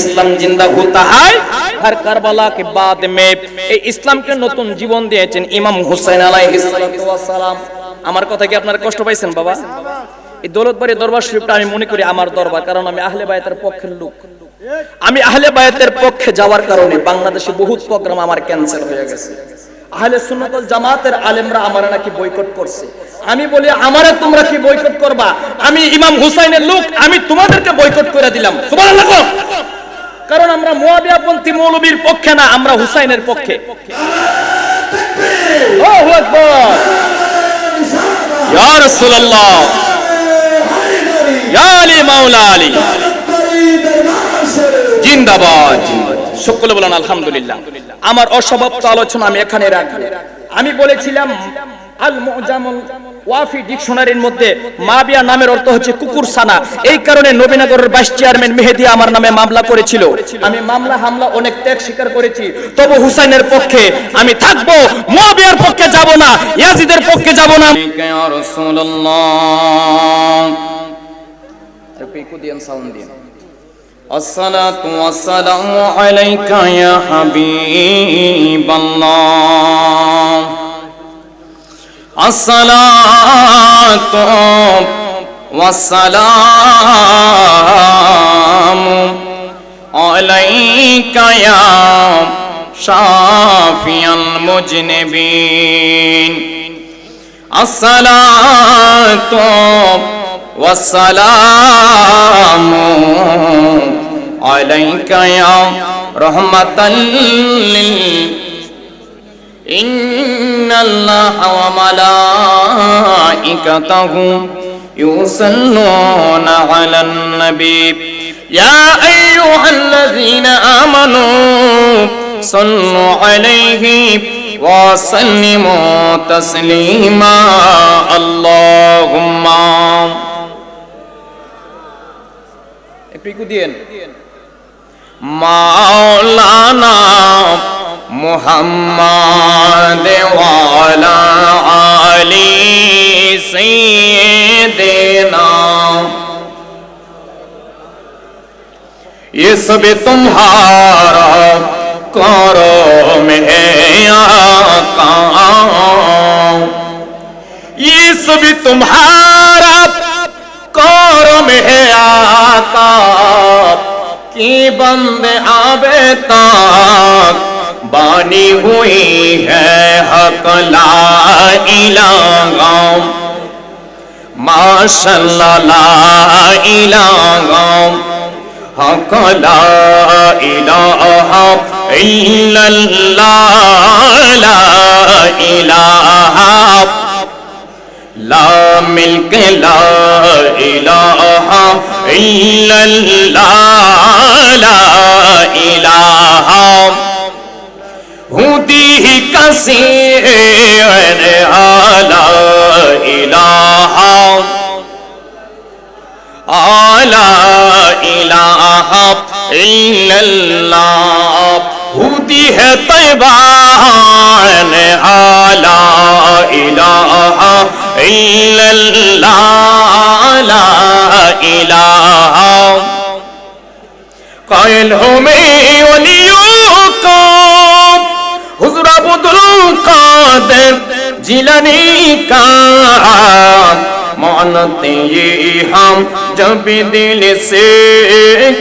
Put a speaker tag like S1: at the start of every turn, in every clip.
S1: ইসলাম জিন্দা আর কারবালা কে বাদ মে এই ইসলামকে নতুন জীবন দিয়েছেন ইমাম হুসাইন আমার কথা কি আপনারা কষ্ট পাইছেন বাবা এই দৌলতবাড়ি দরবার শরীফটা আমি মনে করি আমার দরবার কারণ আমি আহলে বায়াতের পক্ষের লোক আমি আহলে বায়াতের পক্ষে যাওয়ার কারণে বাংলাদেশে বহুত প্রোগ্রাম আমার ক্যান্সেল হয়ে গেছে আহলে সুন্নাতুল জামাতের আলেমরা আমার নাকি বয়কট করছে। আমি বলি, আমারে তোমরা কি বয়কট করবা? আমি ইমাম হুসাইনের লোক, আমি তোমাদেরকে বয়কট করে দিলাম। সুবহানাল্লাহ কারণ আমরা মুয়াবিয়াপন্থী মৌলবীর পক্ষে না, আমরা হুসাইনের পক্ষে। আল্লাহু আকবার! ইয়া রাসূলুল্লাহ! আলী মাওলা আলী! জিন্দাবাদ! সকলে বলেন আলহামদুলিল্লাহ। আমার অসমাপ্ত আলোচনা আমি এখানে রাখি আমি বলেছিলাম আমি মামলা হামলা পক্ষে যাব না ইয়াজিদের পক্ষে যাব না।
S2: সাউন্ড দিয়েন الصلاة والسلام عليك يا حبيب الله. الصلاة والسلام عليك يا شافي المجنبين. الصلاة والسلام عليك يا رحمة إن الله وملائكته يصلون على النبي. يا أيها الذين آمنوا صلوا عليه وسلموا تسليما. اللهم مولانا محمد والا علی سیدنا یہ سب تمہارا کرو میں آقا یہ سب تمہارا کرو میں آقا بند آب تاک بانی ہوئی ہے حق لا الہ ماشاء لا الہ حق لا الہ الا اللہ، لا الہ الا اللہ لا ملک لا الہ الا اللہ، لا الہ۔ ہوں دی کسی لا الہ۔ آلہ الہ الا اللہ۔ ہوتی ہے طیبہ آلہ الہ۔ قائل ہمیں
S1: ولیوں کو حضور عبد
S2: القادر جیلانی کا مانتے یہ ہم جب دل سے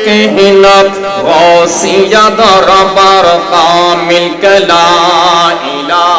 S2: کہنا غوثیہ دربار کامل کلا الہ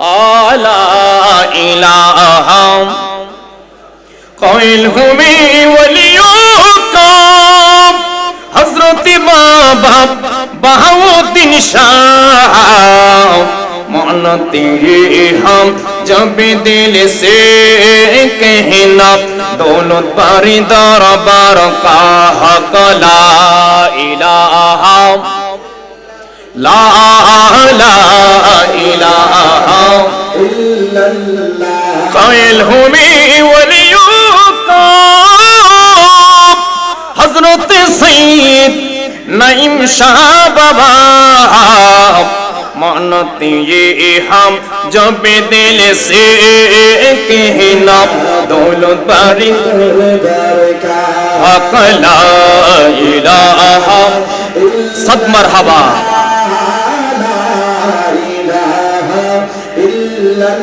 S2: لا إله قائل ہمیں ولیوں کا حضرت بابا بہاؤدین شاہ مانتے ہیں ہم جب دل سے کہنا دولت پر دار بار کا حق لا الہ লা ইলাহা ইল্লাল্লাহ। কাইল হুমি ওয়ালিয়ুকা হযরত সাইয়্যিদ নাইম শাহ বাবা। মানত ये हम जब दिल से कहना दौलत बारी हक ला इलाहा सब मरहबा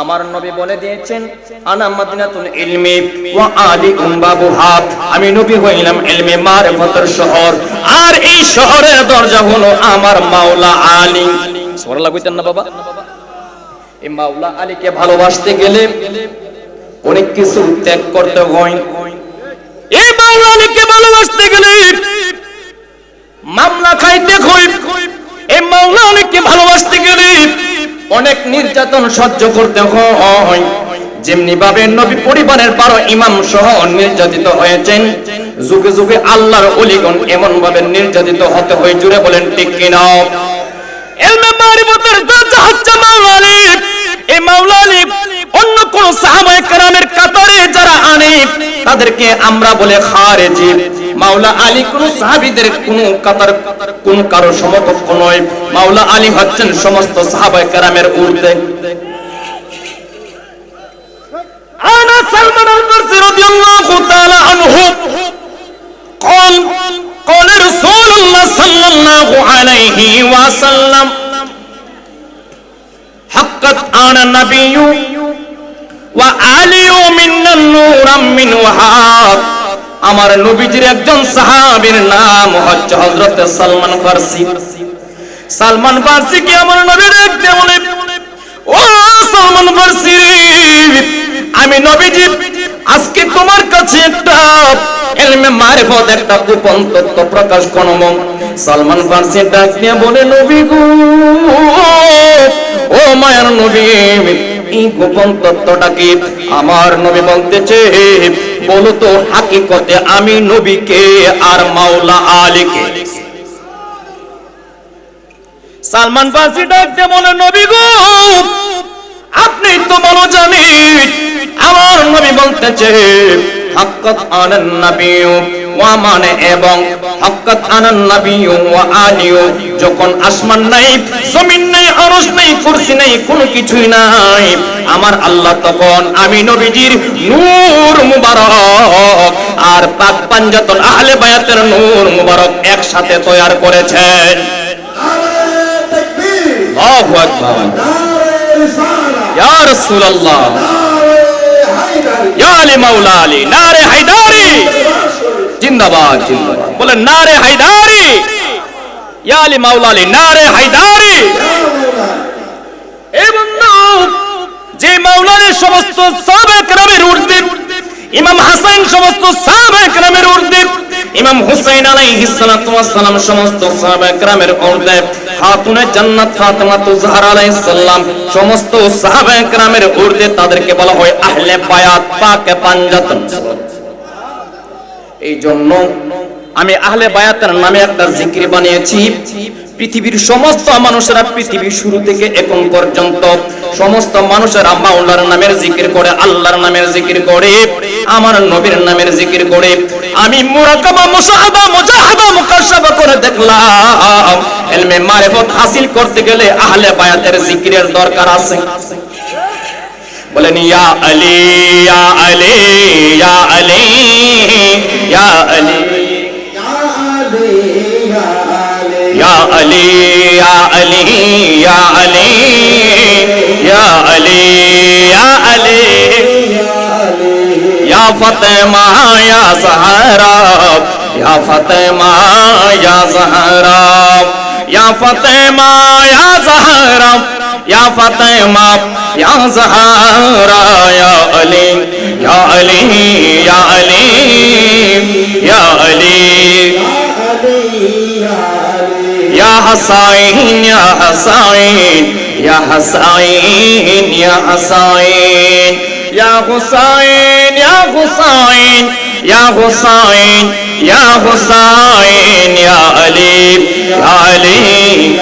S1: আমার নবী বলে দিয়েছেন,
S2: আনা মাদিনাতুল ইলমি ওয়া আলি বাবুহাত। আমি নবী হইলাম ইলমে মারিফতের শহর। আর এই শহরের দরজা হলো আমার মাওলা আলী।
S1: সুবহানাল্লাহ, কইতেন না বাবা?
S2: এই মাওলা আলীকে ভালোবাসতে গেলে অনেক কিছু ত্যাগ করতে হয়। এই মাওলা আলীকে ভালোবাসতে গেলে মামলা খাইতে হয়। এই মাওলা আলীকে ভালোবাসতে গেলে অনেক নির্যাতন সহ্য করতে হয়। যেমনি ভাবে নবী পরিবারের বারো ইমাম সহ নির্যাতিত হয়েছেন, যুগে যুগে আল্লাহর অলিগণ এমন ভাবে নির্যাতিত হতে হয়, জুড়ে বলেন, ঠিক কিনা? অন্য কাতারে যারা আনে, তাদেরকে আমরা বলে খারেজি। মাওলা আলী কোন সাহাবীদের কোন কাতার কোন কারো সমকক্ষ নয় মাওলা আলী হচ্ছেন সমস্ত সাহাবায়ে কেরামের ঊর্ধ্বে আনা সালমান আল ফারসি রাদিয়াল্লাহু তাআলা আনহু قال قال رسول الله صلى الله عليه وسلم حقت أنا النبي وعلي منا نورا من وهاب আমার নবীজির একজন সাহাবীর নাম হচ্ছে হযরত সালমান ফারসি। সালমান ফারসি কি আমার নবী দেখতে বলে ও সালমান ফারসি আমি নবীজি, আজকে তোমার কাছে একটা এলমে মারিফত, একটা গোপন তত্ত্ব প্রকাশ করব। সালমান ফারসি ডাক দিয়ে বলে, নবী ও মায়ের নবী গোপন তত্ত্বটা কি আমার নবী বলতেছে? বলো তো হাকিকতে আমি নবীকে আর মাওলা আলীকে। সালমান ফার্সি ডাকতে বলে, নবী গো, আপনি তো বলো জানেন। আমার নবী বলতেছে হাক্কাত আনান নাবিয়্যু ওয়া মানে এবং হাক্কাত আনান নাবিয়্যু ওয়া আলিয়ু যখন আসমান নাই জমিন নাই আরশ নাই কুরসি নাই কোনো কিছুই নাই। আমার আল্লাহ তখন আমি নবীজির নূর মুবারক আর পাক পাঞ্জাতন আহলে বায়াতের নূর মুবারক একসাথে তৈরি করেছেন। আল্লাহু আকবার। ইয়া রাসূলুল্লাহ। ইয়ালি মাওলা আলী, নারে হায়দারি। জিন্দাবাদ জিন্দাবাদ। বলেন, নারে হায়দারি। ইয়ালি মাওলা আলী, নারে হায়দারি। এই বন্ধু, যে মাওলানের সমস্ত সাবেক রামের উর্দে, ইমাম হাসান সমস্ত সাবেক রামের উর্দে, ইমাম হুসাইন আলাইহিস সালাতু ওয়াস সমস্ত সাবেক রামের উর্দে খাতুনে জান্নাত ফাতেমাতু জাহরা আলাইহিস সালাম, সমস্ত সাহাবা একরামের উর্দে তাদেরকে বলা হয় আহলে বায়াত, পাকে পাঞ্জাত এই জন্য আমি আহলে বায়াতের নামে একটা জিকির বানিয়েছি। পৃথিবীর সমস্ত মানুষেরা পৃথিবী শুরু থেকে এখন পর্যন্ত সমস্ত মানুষেরা মাওলার নামের জিকির করে, আল্লাহর নামের জিকির করে, আমার নবীর নামের জিকির করে। আমি করে দেখলাম হাসিল করতে গেলে আহলে বায়াতের জিকিরের দরকার আছে। বলেন, ইয়া আলী ইয়া আলী ইয়া আলী ইয়া আলী ইয়া আলী ইয়া আলী ইয়া আলী یا علی یا علی، یا فاطمہ، یا زہرا، یا فاطمہ، یا زہرا، یا فاطمہ، یا زہرا، یا زہارا یا علی یا علی یا علی یا علی، یا حسین یا حسین یا حسین یا حسین، یا حسائن یا حسین، یا حسائن یا حسین، یا علی یا علی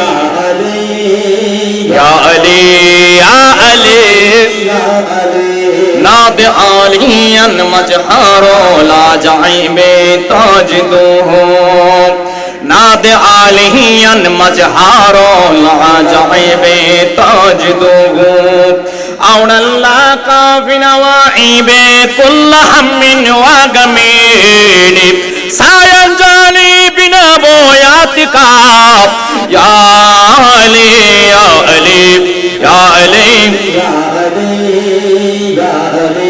S2: یا علی یا علی ناب عالیاں مجہارو لا جائیں بے تاج دو ہو خط عالیاں مظہاروں لا جائبے تاج دوگو اون اللہ کا فنوائبے کل ہم من وغمین سایہ جانی بنا بویات کا یا علی یا علی یا علی یا علی یا علی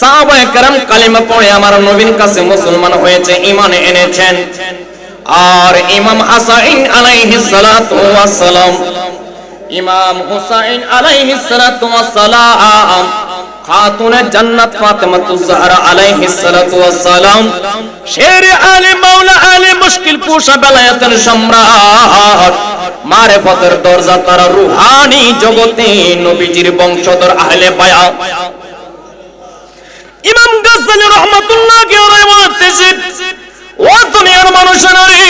S2: সাহাবায়ে কেরাম কালিমা পড়ে আমার নবীর কাছে মুসলমান হয়েছে, ঈমান এনেছেন। আর ইমাম হাসাইন আলাইহিস সালাতু ওয়াস সালাম ইমাম হুসাইন আলাইহিস সালাতু ওয়াস সালাম খাতুনে জান্নাত ফাতেমাতুজ জাহরা আলাইহিস সালাতু ওয়াস সালাম শের আলী মাওলা আলী মুশকিল কুশা বেলায়েতের সম্রাট, মারেফতের দরজা তারা রুহানি জগতে নবীজির বংশধর আহলে বায়াত। ইমাম গাজ্জালি রহমাতুল্লাহ কে বলতেছে ও দুনিয়ার মানুষেরা রে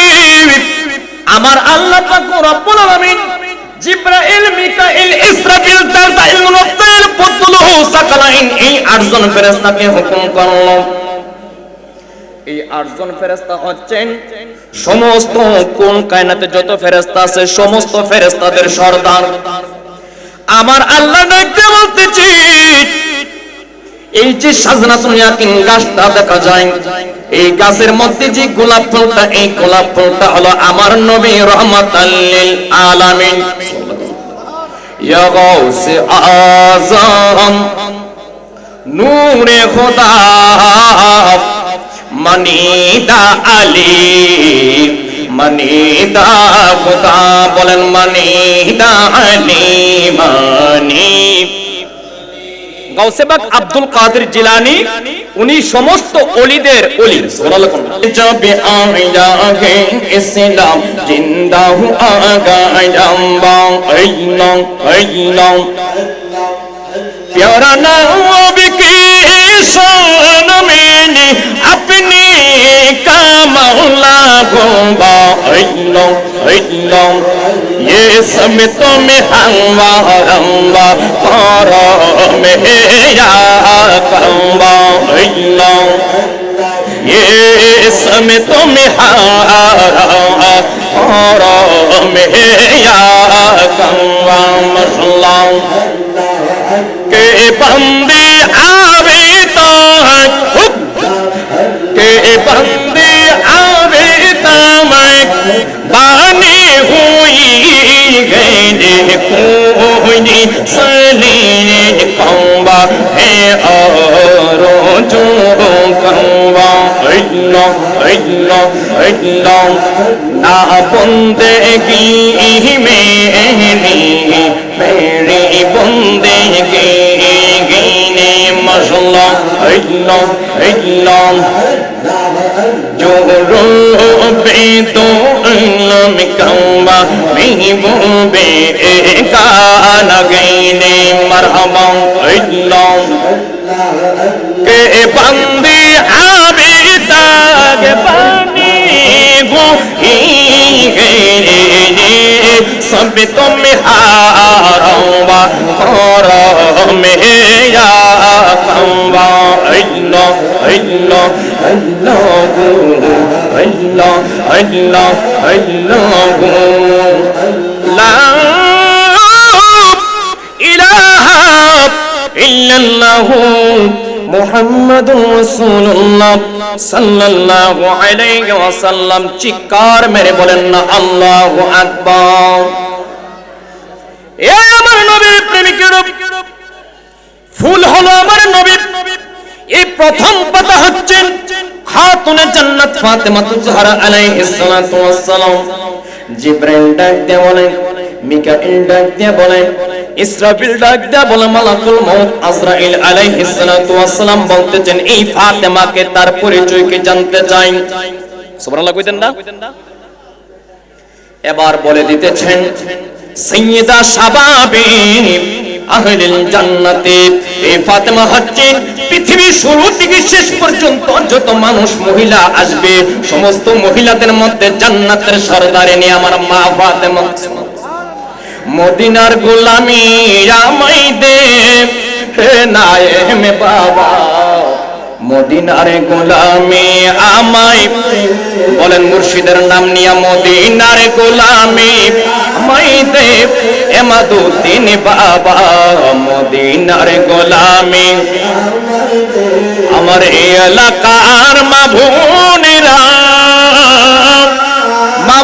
S2: আমার আল্লাহ পাক রব্বুল আলামিন জিব্রাইল, মিকাইল ইসরাফিল তালতাইল মুনাফতাইল পুতুলহু, সাকালাইন এই আটজন ফেরেশতাকে হুকুম করল। এই আটজন ফেরেশতা হচ্ছেন সমস্ত কোন কায়নাতে যত ফেরেশতা আছে, সমস্ত ফেরেশতাদের সর্দার। আমার আল্লাহ দেখতে বলতেছি এই যে সাজনাতুল ইয়াকিন গাছটা দেখা যায়। এই গাছের মধ্যে যে গোলাপ ফুলটা, এই গোলাপ ফুলটা হলো আমার নবী রহমাতাল লিল আলামিন। ইয়া নূরে খোদা মনিদা আলী, মনিদা খোদা বলেন মনিদা আলী মানি গাউসেবাক আব্দুল কাদের জিলানি উনি সমস্ত অলিদের অলি জব আইয়া গে ইসলাম জিন্দা হু আগা জাম্বা আইলাম আইলাম प्यारा नाम के शान मैंने अपने का मौला गोबा अल्लाह अल्लाह اسم تمہیں ہموا ہموا پارا میرا کموا یہ اسم تمہیں ہموا پارا میرا کموا مسلم کے بند ना बुंदगी मेरी मेरी बुंदगी गिने मसलो हिलो हिलो जो रो बे तो लम कौबा मी बोबे का लगने मरहबा हिलो के बंदे आवे ही है सब तुम्हारा और मेरा कौवा अल्लाह अल्लाह अल्लाह गो अल्लाह अल्लाह अल्लाह गो ला इलाहा इल्लल्लाहु মুহাম্মাদুর রাসূলুল্লাহ সাল্লাল্লাহু আলাইহি ওয়াসাল্লাম চিৎকার মেরে বলেন না, আল্লাহু আকবার। এ আমার নবীর প্রেমিকের ফুল হলো আমার নবীর। এই প্রথম পাতা হচ্ছেন খাতুনে জান্নাত ফাতেমা তুজহারা আলাইহিস সালাতু ওয়াস সালাম জিব্রাইল ডাক দিয়ে বলেন, মিকাইল ডাক দিয়ে বলেন ইসরাফিল ডাক দিয়ে বলে মালাকুল মউত আজরাইল আলাইহিস বলতেছেন, এই ফাতেমাকে তার জানতে চাই। কইতেন না? এবার বলে দিতেছেন আহলিল জান্নাতে, এই ফাতেমা হচ্ছেন পৃথিবীর শুরু থেকে শেষ পর্যন্ত যত মানুষ মহিলা আসবে, সমস্ত মহিলাদের মধ্যে জান্নাতের সরদারিনী আমার মা ফাতেমা। মদিনার গোলামি রামাই দে। হে নায়ে বাবা, মদিনার গোলামি আমায় বলেন মুর্শিদের নাম নিয়া মদিনার গোলামি আমায় দে। এমাদুদ্দিন বাবা, মদিনার গোলামি আমার এলাকার মা ভুনিরা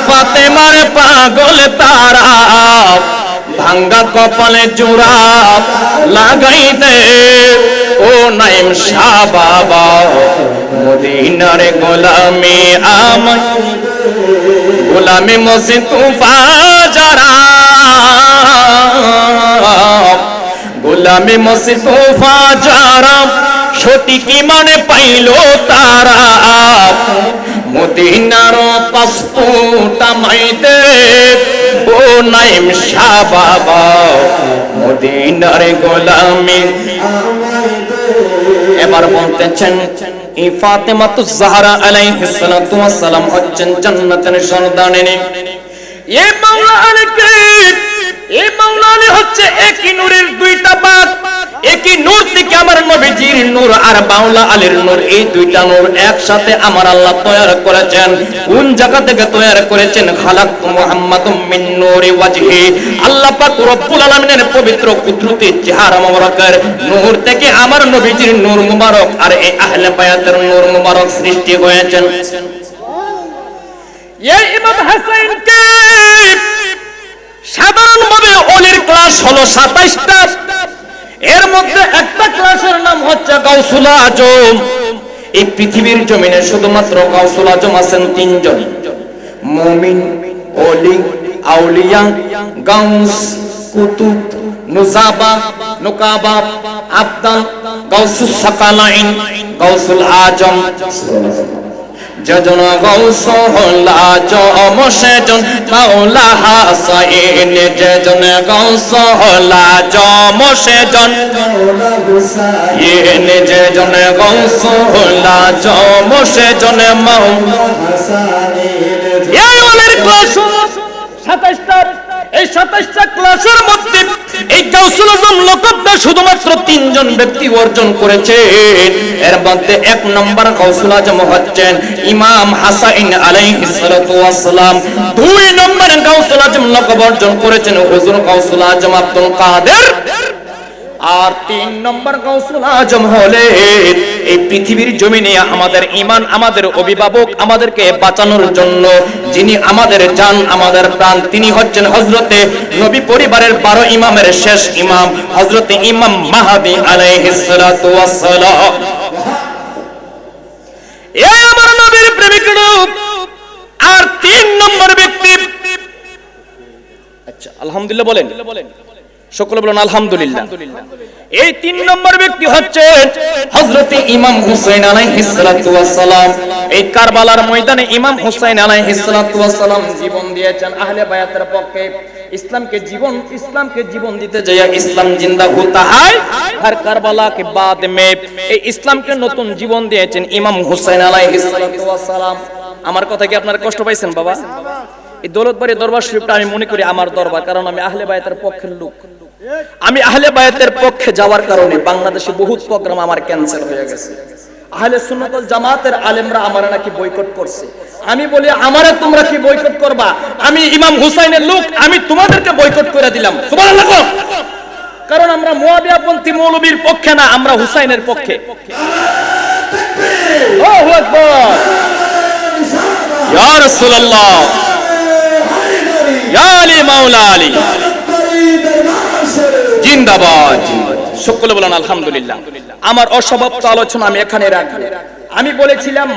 S2: ফাতেমার পাগল তারা। ভাঙ্গা কপালে জোড়া লাগাই দে। ও নাইম শাহ বাবা, মদিনার গোলামি আমায়। গোলামি মসজিদ তুফা যারা। গোলামি মসজিদ তুফা যারা, সঠিক মানে পাইল তারা। মদিনার পাসপোর্ট আমাইতে ও নাইম শাহ বাবা, মদিনার গোলামি এবার বলতেছেন এই ফাতেমা তু জাহরা আলাইহিস সালাতু ওয়াস সালাম হচ্ছেন জান্নাতের সন্তানিনী মাওলা আলীকে এই মাওলা আলী হচ্ছে একই নূরের দুইটা একই নূর থেকে আমার নবীজির নূর আর আলীর নূর, এই দুইটা নূর একসাথে আমার আল্লাহ তৈরি করেছেন। কোন জায়গা থেকে তৈরি করেছেন? খালাক মিন নূরি ওয়াজহি। আল্লাহ পাক রব্বুল আলামিনের পবিত্র কুদরতি চেহারা মোবারকের নূর থেকে আমার নবীজির নূর মুবারক আর এই আহলে বায়াতের নূর মুবারক সৃষ্টি হয়েছেন। এই ইমাম হাসাইনকে সাধারণভাবে অলির ক্লাস হলো সাতাইশটা। এর মধ্যে একটা ক্লাসের নাম হচ্ছে গাউসুল আজম। এই পৃথিবীর জমিনে শুধুমাত্র গাউসুল আজম আছেন তিনজন। মুমিন, অলি, আউলিয়া, গাউস, কুতুব, নুজাবা, নুকাবা আবদাল গাউসুস সাকালাইন, গাউসুল আজম। যজন গৌস হলা জম সেজন মাওলা হাসাইন যজন গৌস হলা জম সেজন ইন যজন গৌস হলা জম সেজন মাওলা এই ওলের ক্লাস সাতাইশটা এই সাতাইশটা ক্লাসের মধ্যে এই কাউসুল আজম লকবটা শুধুমাত্র তিনজন ব্যক্তি অর্জন করেছে এর মধ্যে এক নম্বর কাউসুল আজম হচ্ছেন ইমাম হাসাইন আলাইহিস সালাতু ওয়াসসালাম। দুই নম্বর কাউসুল আজম লকব অর্জন করেছেন হুজুর কাউসুল আজম আব্দুল কাদের। আর তিন নম্বর গৌসুল আজম হলে এই পৃথিবীর জমিনে আমাদের ইমান আমাদের অভিভাবক, আমাদেরকে বাঁচানোর জন্য যিনি আমাদের জান, আমাদের প্রাণ, তিনি হচ্ছেন হজরতে নবী পরিবারের বারো ইমামের শেষ ইমাম হজরতে ইমাম মাহাদি আলাইহিস সালাতু ওয়াস সালাম এই আমার নবীর প্রেমিক আর তিন নম্বর ব্যক্তি আচ্ছা আলহামদুলিল্লাহ বলেন। সকলে বলেন, আলহামদুলিল্লাহ। এই তিন নম্বর ব্যক্তি হচ্ছে হযরতে ইমাম হুসাইন আলাইহিস সালাতু সালাম এই কারবালার ময়দানে ইমাম হুসাইন আলাইহিস সালাতু সালাম জীবন দিয়েছেন আহলে বায়াতের পক্ষে। ইসলামকে জীবন ইসলামকে জীবন দিতে যাইয়া ইসলাম জিন্দা হতা হয় আর কারবালা কে বাদ মে। এই ইসলামকে নতুন জীবন দিয়েছেন ইমাম হুসাইন আলাইহিস সালাতু সালাম আমার কথা কি আপনারা কষ্ট পাইছেন, বাবা? এই দৌলতবাড়ি দরবার শরীফটা আমি মনে করি আমার দরবার, কারণ আমি আহলে বায়াতের পক্ষের লোক। আমি আহলে বায়াতের পক্ষে যাওয়ার কারণে বাংলাদেশে বহুত প্রোগ্রাম আমার ক্যান্সেল হয়ে গেছে। আহলে সুন্নাতুল জামাতের আলেমরা আমারা নাকি বয়কট করছে। আমি বলি, আমারে তোমরা কি বয়কট করবা? আমি ইমাম হুসাইনের লোক, আমি তোমাদেরকে বয়কট করে দিলাম। সুবহানাল্লাহ কারণ আমরা মুয়াবিয়াপন্থী মৌলবীর পক্ষে না, আমরা হুসাইনের পক্ষে। আল্লাহু আকবার। ইয়া রাসূলুল্লাহ। সকলে বলেন, আলহামদুলিল্লাহ। আমার অসমাপ্ত আলোচনা আমি এখানে আমি বলেছিলাম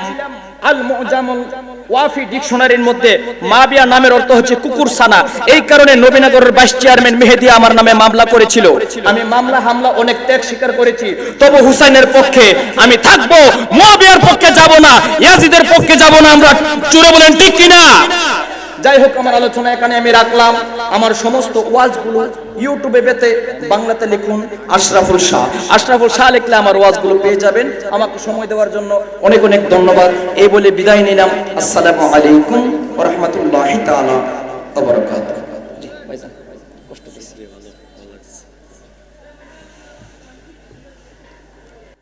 S2: এই কারণে নবীনগরের ভাইস চেয়ারম্যান মেহেদি আমার নামে মামলা করেছিল। আমি মামলা, হামলা, অনেক ত্যাগ স্বীকার করেছি। তবু হুসাইনের পক্ষে আমি থাকব, মুয়াবিয়ার পক্ষে যাব না, ইয়াজিদের পক্ষে যাব না। আমরা চুরে বলেন, ঠিক কিনা? যাই হোক, আমার আলোচনা এখানে আমি রাখলাম। আমার সমস্ত ওয়াজগুলো ইউটিউবে পেতে বাংলাতে লিখুন আশরাফুল শাহ। আশরাফুল শাহ লিখলে আমার ওয়াজগুলো পেয়ে যাবেন। আমাকে সময় দেওয়ার জন্য অনেক অনেক ধন্যবাদ। এই বলে বিদায় নিলাম। আসসালামু আলাইকুম রাহমাতুল্লাহি তাআলা